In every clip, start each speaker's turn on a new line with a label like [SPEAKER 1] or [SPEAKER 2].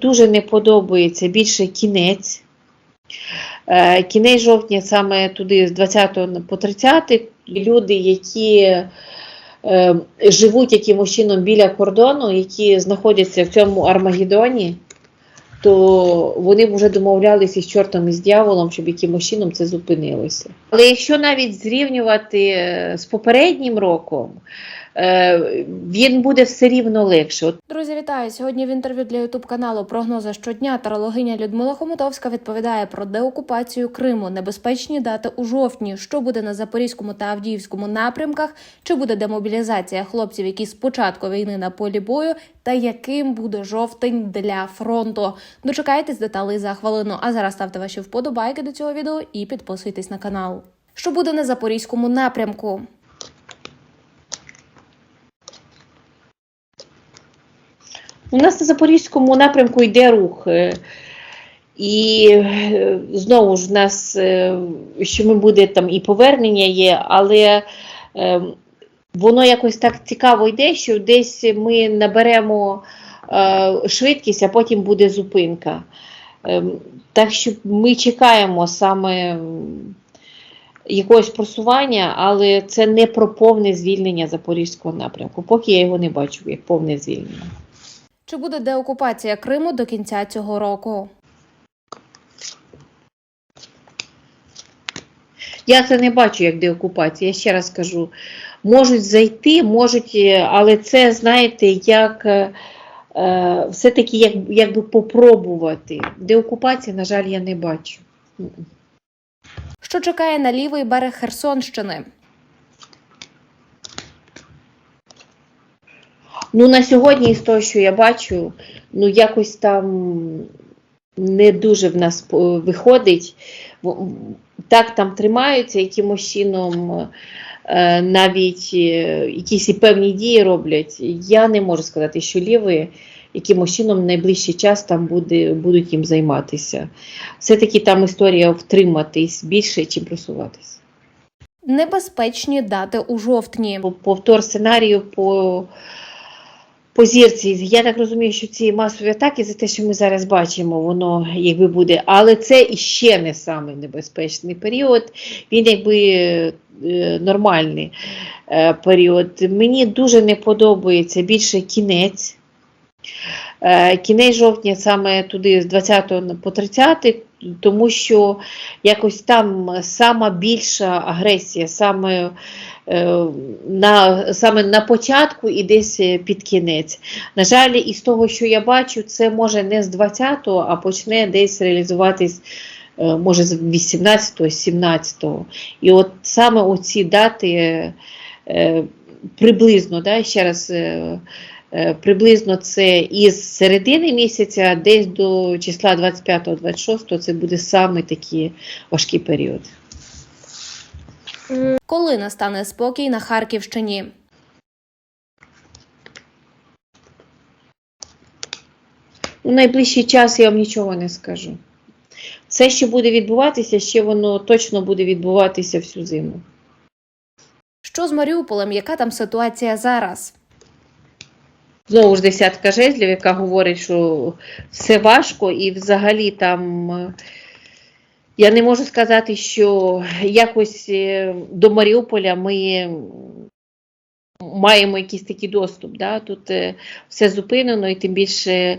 [SPEAKER 1] Дуже не подобається більше кінець. Е, Кінець жовтня, саме туди з 20 по 30, люди, які е, живуть якимось чином біля кордону, які знаходяться в цьому Армагеддоні, то вони б вже домовлялися з чортом і з дьяволом, щоб якимось чином це зупинилося. Але якщо навіть зрівнювати е, з попереднім роком, він буде все рівно легше.
[SPEAKER 2] Друзі, вітаю! Сьогодні в інтерв'ю для ютуб каналу Прогноза щодня тарологиня Людмила Хомутовська відповідає про деокупацію Криму, небезпечні дати у жовтні, що буде на Запорізькому та Авдіївському напрямках, чи буде демобілізація хлопців, які з початку війни на полі бою, та яким буде жовтень для фронту. Дочекайтесь деталей за хвилину. А зараз ставте ваші вподобайки до цього відео і підписуйтесь на канал. Що буде на Запорізькому напрямку?
[SPEAKER 1] У нас на Запорізькому напрямку йде рух. е, І е, знову ж в нас, е, що ми буде там і повернення є, але воно якось так цікаво йде, що десь ми наберемо швидкість, а потім буде зупинка. Так що ми чекаємо саме якогось просування, але це не про повне звільнення Запорізького напрямку. Поки я його не бачу як повне звільнення.
[SPEAKER 2] Чи буде деокупація Криму до кінця цього року?
[SPEAKER 1] Я це не бачу як деокупація. Я ще раз кажу, можуть зайти, можуть, е, але це, знаєте, як е, е, все-таки як, якби попробувати. Деокупації, на жаль, я не бачу.
[SPEAKER 2] Що чекає на лівий берег Херсонщини?
[SPEAKER 1] Ну, на сьогодні, з того, що я бачу, ну якось там не дуже в нас виходить. Так там тримаються, якимось чином е, навіть е, якісь і певні дії роблять. Я не можу сказати, що ліві якимось чином в найближчий час там буде, будуть їм займатися. Все-таки там історія втриматись більше, чим просуватись.
[SPEAKER 2] Небезпечні дати у жовтні.
[SPEAKER 1] повтор сценарію по, по зірці. Я так розумію, що ці масові атаки за те, що ми зараз бачимо, воно якби буде, але це іще не самий небезпечний період. Він якби е, нормальний е, період. Мені дуже не подобається більше кінець. Е, Кінець жовтня саме туди з 20 по 30, тому що якось там сама більша агресія, саме е, на, саме на початку і десь е, під кінець. На жаль, із того, що я бачу, це може не з 20-го, а почне десь реалізуватись. е, Може, з 18-го, 17-го. І от саме оці дати приблизно, да, ще раз, приблизно це із середини місяця, десь до числа 25-26 це буде саме такий важкий період.
[SPEAKER 2] Коли настане спокій на Харківщині?
[SPEAKER 1] У найближчий час я вам нічого не скажу. Все, що буде відбуватися, ще воно точно буде відбуватися всю зиму.
[SPEAKER 2] Що з Маріуполем? Яка там ситуація зараз?
[SPEAKER 1] Знову ж десятка жезлів, яка говорить, що все важко, і взагалі там е, я не можу сказати, що якось е, до Маріуполя ми маємо якийсь такий доступ. Да? Тут е, все зупинено, і тим більше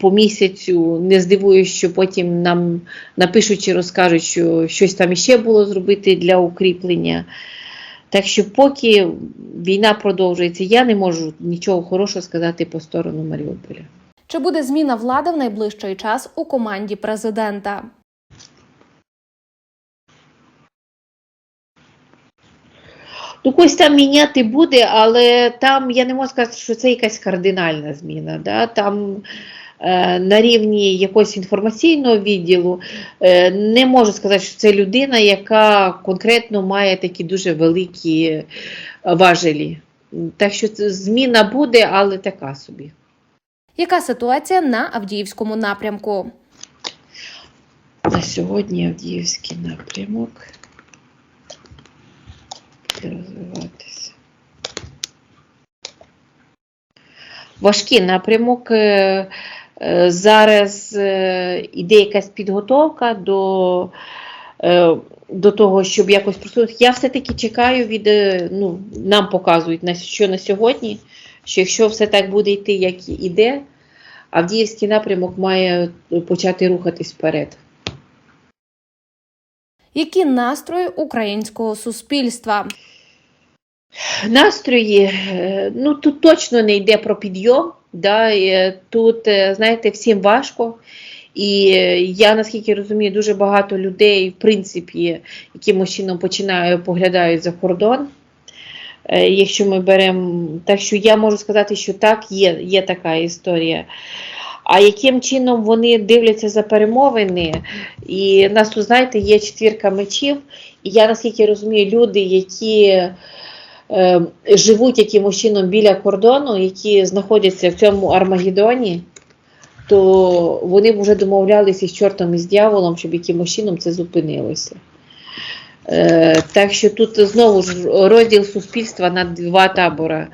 [SPEAKER 1] по місяцю не здивуюсь, що потім нам напишуть чи розкажуть, що щось там іще було зробити для укріплення. Так що, поки війна продовжується, я не можу нічого хорошого сказати по сторону Маріуполя.
[SPEAKER 2] Чи буде зміна влади в найближчий час у команді президента?
[SPEAKER 1] Ну, когось там міняти буде, але там я не можу сказати, що це якась кардинальна зміна. Да? Там на рівні якогось інформаційного відділу е, не можу сказати, що це людина, яка конкретно має такі дуже великі е, важелі. Так що зміна буде, але така собі.
[SPEAKER 2] Яка ситуація на Авдіївському напрямку?
[SPEAKER 1] На сьогодні Авдіївський напрямок. Буде розвиватися. Важкий напрямок. Е, Зараз е, іде якась підготовка до, е, до того, щоб якось просунути. Я все-таки чекаю від, ну, нам показують, на, що на сьогодні, що якщо все так буде йти, як іде, Авдіївський напрямок має почати рухатись вперед.
[SPEAKER 2] Які настрої українського суспільства?
[SPEAKER 1] Настрої, ну тут точно не йде про підйом. Да, е, тут, е, знаєте, всім важко. І е, я наскільки розумію, дуже багато людей, в принципі, якимось чином починають поглядають за кордон. Якщо ми беремо, так що я можу сказати, що так, є, є така історія. А яким чином вони дивляться за перемовини? І нас тут, знаєте, є четвірка мечів. І я наскільки розумію, люди, які живуть якимось чином біля кордону, які знаходяться в цьому Армагеддоні, то вони б вже домовлялися з чортом і з дьяволом, щоб якимось чином це зупинилося. Е, так що тут знову ж розділ суспільства на два табори.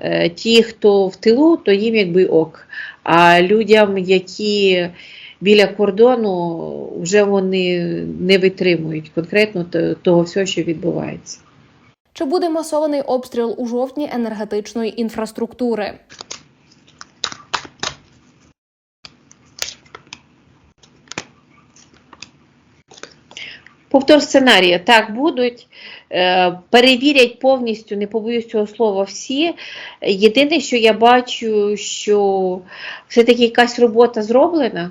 [SPEAKER 1] Е, ті, хто в тилу, то їм якби ок. А людям, які біля кордону, вже вони не витримують конкретно того всього, що відбувається.
[SPEAKER 2] Чи буде масований обстріл у жовтні енергетичної інфраструктури?
[SPEAKER 1] Повтор сценарія так будуть, е, перевірять повністю, не побоюсь цього слова, всі. Єдине, що я бачу, що все-таки якась робота зроблена,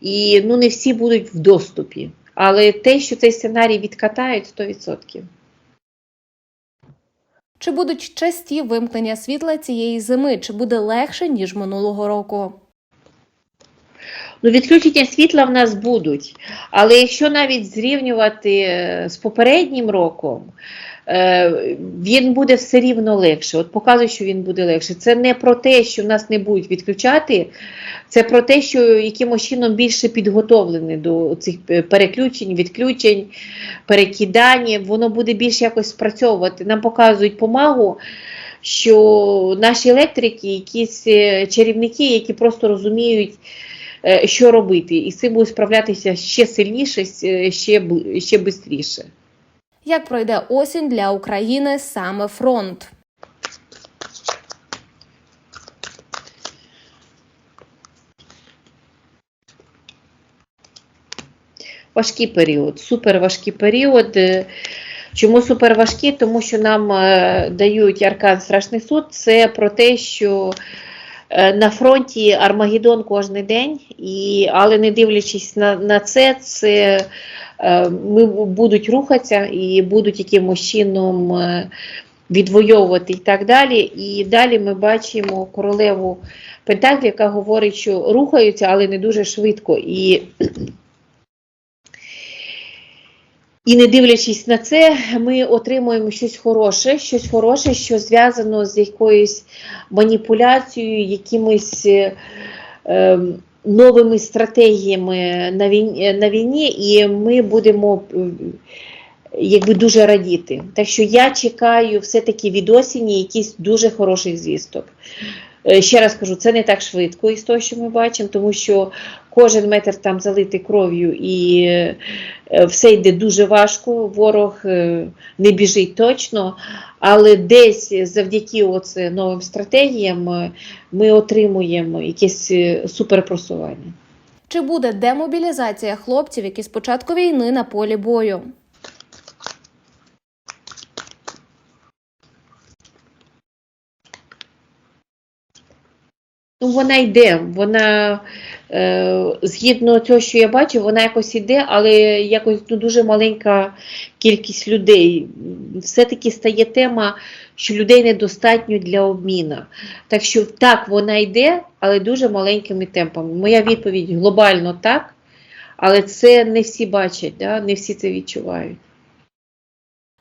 [SPEAKER 1] і ну, не всі будуть в доступі. Але те, що цей сценарій відкатають 100%.
[SPEAKER 2] Чи будуть часті вимкнення світла цієї зими? Чи буде легше ніж минулого року?
[SPEAKER 1] Ну, відключення світла в нас будуть. Але якщо навіть зрівнювати е, з попереднім роком, він буде все рівно легше. От показує, що він буде легше. Це не про те, що нас не будуть відключати, це про те, що якимось чином більше підготовлені до цих е, переключень, відключень, перекидань. Воно буде більше якось спрацьовувати. Нам показують помагу. Що наші електрики, якісь е, чарівники, які просто розуміють, е, що робити, і з цим будуть справлятися ще сильніше, ще, ще швидше.
[SPEAKER 2] Як пройде осінь для України саме фронт?
[SPEAKER 1] Важкий період, супер важкий період. Е, Чому супер важкий? Тому що нам е, дають Аркан Страшний суд. Це про те, що е, на фронті Армагеддон кожен день, і, але не дивлячись на, на це, це ми будуть рухатися і будуть якимось чином е, відвоювати і так далі. І далі ми бачимо королеву Пентаклі, яка говорить, що рухаються, але не дуже швидко. І І не дивлячись на це, ми отримуємо щось хороше, щось хороше, що зв'язано з якоюсь маніпуляцією, якимись е, е, новими стратегіями на війні, на війні, і ми будемо е, якби дуже радіти. Так що я чекаю все-таки від осені якісь дуже хороших звісток. Е, Ще раз кажу, це не так швидко із того, що ми бачимо, тому що кожен метр там залитий кров'ю і е, все йде дуже важко, ворог е, не біжить точно, але десь завдяки оце новим стратегіям ми отримуємо якесь суперпросування.
[SPEAKER 2] Чи буде демобілізація хлопців, які з початку війни на полі бою?
[SPEAKER 1] Ну, вона йде, вона е, згідно цього, що я бачу, вона якось йде, але якось ну, дуже маленька кількість людей. Все-таки стає тема, що людей недостатньо для обміну. Так що так, вона йде, але дуже маленькими темпами. Моя відповідь глобально так, але це не всі бачать, да? не всі це відчувають.